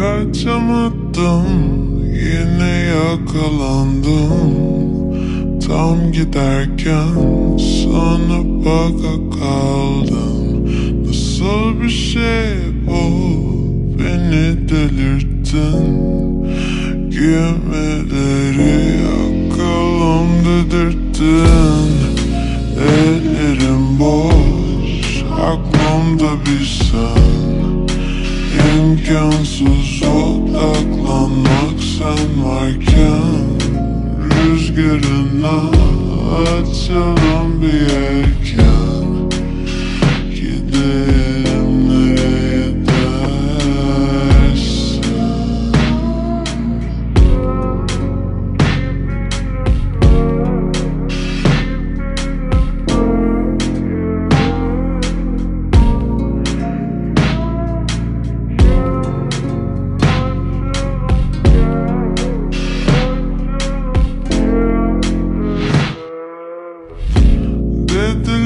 Kaçamadım yine yakalandım. Tam giderken sana baka kaldım. Nasıl bir şey bu? Beni delirttin. Giymeleri yakalım dedirttin. Ellerim boş aklımda bir sen İmkansız odaklanmak sen varken Rüzgarına açalım bir yelken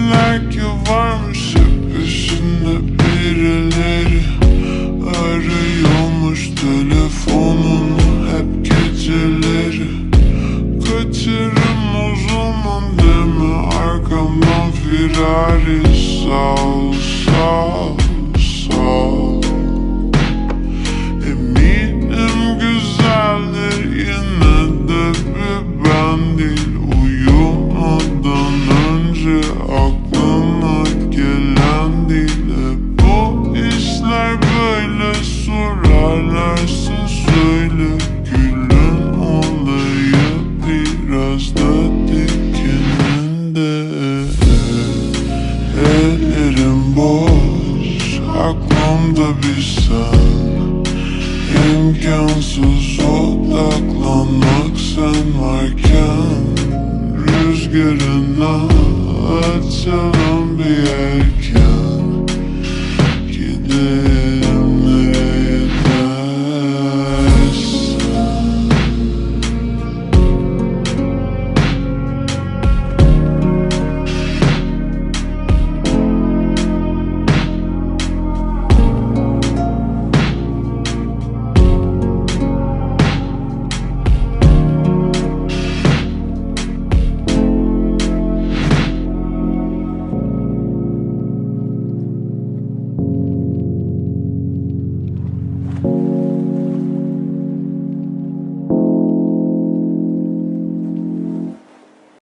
Dediler ki varmış hep peşinde birileri Arıyormuş telefonunu hep geceleri. Kaçırım o zaman deme arkamdan firari aklımda bir sen İmkansız odaklanmak sen varken Rüzgarına